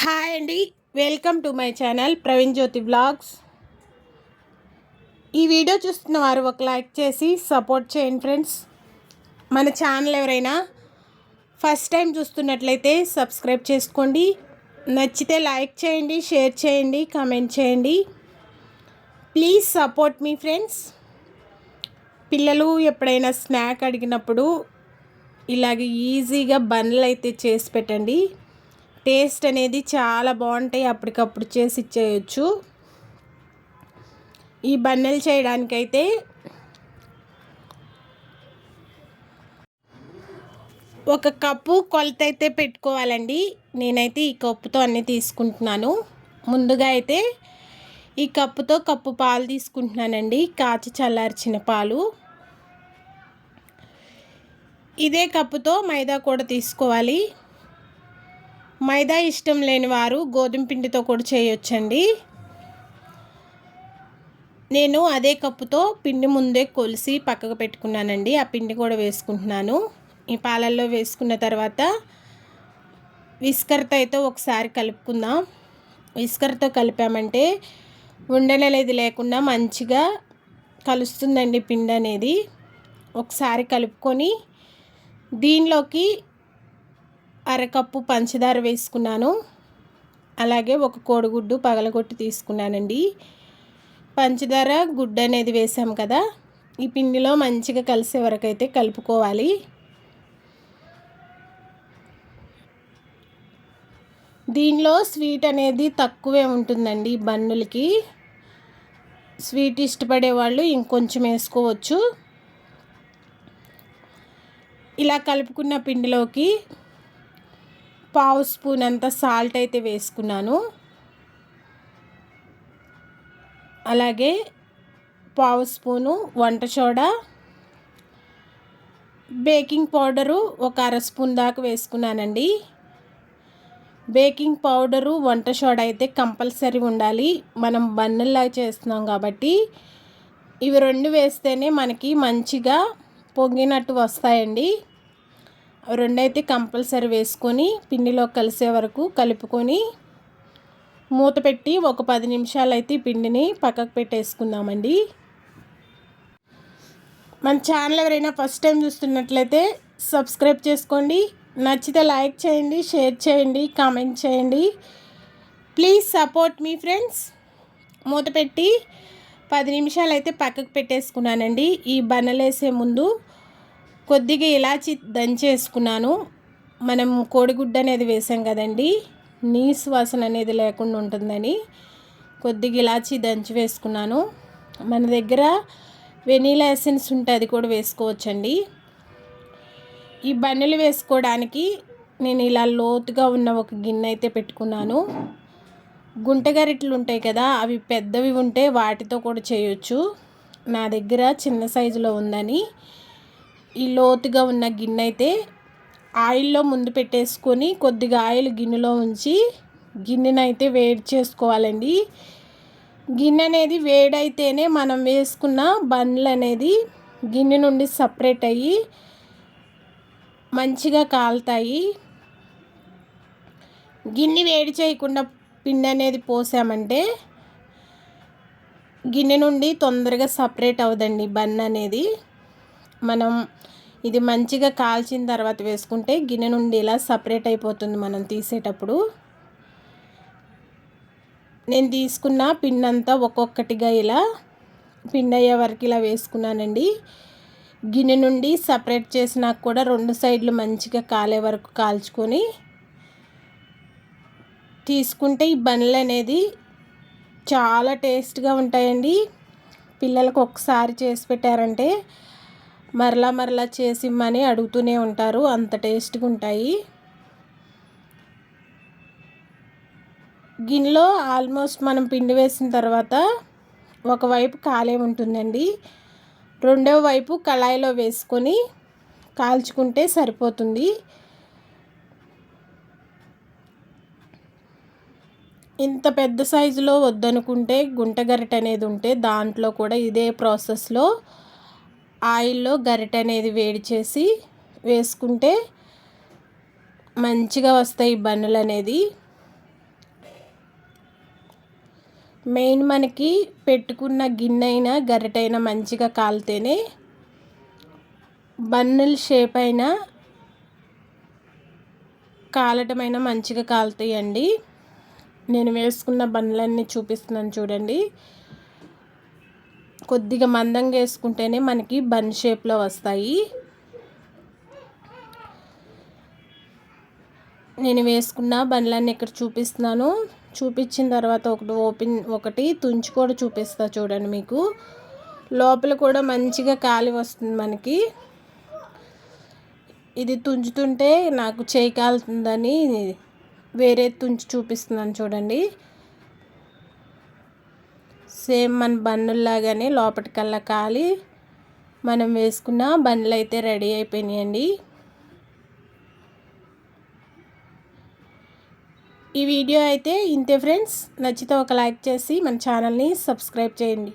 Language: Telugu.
హాయ్ అండి. Welcome to my channel Praveen Jyothi blogs ఈ వీడియో చూస్తున్న వారు ఒక లైక్ చేసి సపోర్ట్ చేయండి ఫ్రెండ్స్. మన ఛానల్ ఎవరైనా ఫస్ట్ టైం చూస్తున్నట్లయితే సబ్స్క్రైబ్ చేసుకోండి. నచ్చితే లైక్ చేయండి షేర్ చేయండి కామెంట్ చేయండి. ప్లీజ్ సపోర్ట్ మీ ఫ్రెండ్స్. పిల్లలు ఎప్పుడైనా స్నాక్ అడిగినప్పుడు ఇలాగ ఈజీగా బండ్లు అయితే చేసి పెట్టండి. టేస్ట్ అనేది చాలా బాగుంటాయి. అప్పటికప్పుడు చేసి ఇచ్చేయచ్చు. ఈ బన్నెలు చేయడానికైతే ఒక కప్పు కొలత అయితే పెట్టుకోవాలండి. నేనైతే ఈ కప్పుతో అన్నీ తీసుకుంటున్నాను. ముందుగా అయితే ఈ కప్పుతో కప్పు పాలు తీసుకుంటున్నానండి. కాచి చల్లార్చిన పాలు. ఇదే కప్పుతో మైదా కూడా తీసుకోవాలి. మైదా ఇష్టం లేని వారు గోధుమ పిండితో కూడా చేయొచ్చండి. నేను అదే కప్పుతో పిండి ముందే కొలిసి పక్కకు పెట్టుకున్నానండి. ఆ పిండి కూడా వేసుకుంటున్నాను. ఈ పాలల్లో వేసుకున్న తర్వాత విస్కర్తో అయితే ఒకసారి కలుపుకుందాం. విస్కర్తో కలిపామంటే ఉండనలేదు లేకుండా మంచిగా కలుస్తుందండి పిండి అనేది. ఒకసారి కలుపుకొని దీనిలోకి అరకప్పు పంచదార వేసుకున్నాను. అలాగే ఒక కోడిగుడ్డు పగలగొట్టి తీసుకున్నానండి. పంచదార గుడ్డు అనేది వేసాం కదా ఈ పిండిలో మంచిగా కలిసే వరకు అయితే కలుపుకోవాలి. దీనిలో స్వీట్ అనేది తక్కువే ఉంటుందండి బన్నులకి. స్వీట్ ఇష్టపడే వాళ్ళు ఇంకొంచెం వేసుకోవచ్చు. ఇలా కలుపుకున్న పిండిలోకి పావు స్పూన్ అంత సాల్ట్ అయితే వేసుకున్నాను. అలాగే పావు స్పూను వంట సోడా. బేకింగ్ పౌడరు ఒక అర స్పూన్ దాకా వేసుకున్నానండి. బేకింగ్ పౌడరు వంట సోడా అయితే కంపల్సరీ ఉండాలి. మనం బన్నుల్లా చేస్తున్నాం కాబట్టి. ఇవి రెండు వేస్తేనే మనకి మంచిగా పొంగినట్టు వస్తాయండి. రెండైతే కంపల్సరీ వేసుకొని పిండిలో కలిసే వరకు కలుపుకొని మూత పెట్టి ఒక పది నిమిషాలు అయితే పిండిని పక్కకు పెట్టేసుకుందామండి. మన ఛానల్ ఎవరైనా ఫస్ట్ టైం చూస్తున్నట్లయితే సబ్స్క్రైబ్ చేసుకోండి. నచ్చితే లైక్ చేయండి షేర్ చేయండి కామెంట్ చేయండి. ప్లీజ్ సపోర్ట్ మీ ఫ్రెండ్స్. మూత పెట్టి పది నిమిషాలు అయితే పక్కకు పెట్టేసుకున్నానండి. ఈ బనలేసే ముందు కొద్దిగా ఇలాచి దంచేసుకున్నాను. మనం కోడిగుడ్డ అనేది వేసాం కదండి. నీస్ వాసన అనేది లేకుండా ఉంటుందని కొద్దిగా ఇలాచి దంచి వేసుకున్నాను. మన దగ్గర వెనీలా ఎసెన్స్ ఉంటే అది కూడా వేసుకోవచ్చండి. ఈ బన్నెలు వేసుకోవడానికి నేను ఇలా లోతుగా ఉన్న ఒక గిన్నె అయితే పెట్టుకున్నాను. గుంటగరిట్లు ఉంటాయి కదా అవి పెద్దవి ఉంటే వాటితో కూడా చేయొచ్చు. నా దగ్గర చిన్న సైజులో ఉందని. ఈ లోతుగా ఉన్న గిన్నె అయితే ఆయిల్లో ముందు పెట్టేసుకొని కొద్దిగా ఆయిల్ గిన్నెలో ఉంచి గిన్నెనైతే వేడి చేసుకోవాలండి. గిన్నె అనేది వేడైతేనే మనం వేసుకున్న బండ్లు అనేది గిన్నె నుండి సపరేట్ అయ్యి మంచిగా కాలుతాయి. గిన్నె వేడి చేయకుండా పిండి అనేది పోసామంటే గిన్నె నుండి తొందరగా సపరేట్ అవ్వదండి బన్ అనేది మనం ఇది మంచిగా కాల్చిన తర్వాత వేసుకుంటే గిన్నె నుండి ఇలా సపరేట్ అయిపోతుంది మనం తీసేటప్పుడు. నేను తీసుకున్న పిండి అంతా ఒక్కొక్కటిగా ఇలా పిండి అయ్యే వరకు ఇలా వేసుకున్నానండి. గిన్నె నుండి సపరేట్ చేసినాక కూడా రెండు సైడ్లు మంచిగా కాలే వరకు కాల్చుకొని తీసుకుంటే ఈ బండ్లు అనేది చాలా టేస్ట్గా ఉంటాయండి. పిల్లలకు ఒకసారి చేసి పెట్టారంటే మరలా మరలా చేసిమ్మని అడుగుతూనే ఉంటారు. అంత టేస్ట్గా ఉంటాయి. గిన్నెలో ఆల్మోస్ట్ మనం పిండి వేసిన తర్వాత ఒకవైపు కాలే ఉంటుందండి. రెండవ వైపు కళాయిలో వేసుకొని కాల్చుకుంటే సరిపోతుంది. ఇంత పెద్ద సైజులో వద్దనుకుంటే గుంట గరిట అనేది ఉంటే దాంట్లో కూడా ఇదే ప్రాసెస్లో ఆయిల్లో గరిటె అనేది వేడి చేసి వేసుకుంటే మంచిగా వస్తాయి బన్నులు అనేది. మెయిన్ మనకి పెట్టుకున్న గిన్నె అయినా గరిటైనా మంచిగా కాలితేనే బన్నుల షేప్ అయినా కాలటమైనా మంచిగా కాలుతాయండి. నేను వేసుకున్న బన్నులన్నీ చూపిస్తున్నాను చూడండి. కొద్దిగా మందంగా వేసుకుంటేనే మనకి బన్ షేప్లో వస్తాయి. నేను వేసుకున్న బండ్లన్నీ ఇక్కడ చూపిస్తున్నాను. చూపించిన తర్వాత ఒకటి ఓపెన్ ఒకటి తుంచి కూడా చూపిస్తా చూడండి మీకు. లోపల కూడా మంచిగా కాలి వస్తుంది మనకి. ఇది తుంచుతుంటే నాకు చేయి కాలుతుందని వేరే తుంచి చూపిస్తున్నాను చూడండి. సేమ్ మన బన్నుల్లాగానే లోపటికల్లా కాలి మనం వేసుకున్న బన్నులు అయితే రెడీ అయిపోయినాయండి. ఈ వీడియో అయితే ఇంతే ఫ్రెండ్స్. నచ్చితే ఒక లైక్ చేసి మన ఛానల్ని సబ్స్క్రైబ్ చేయండి.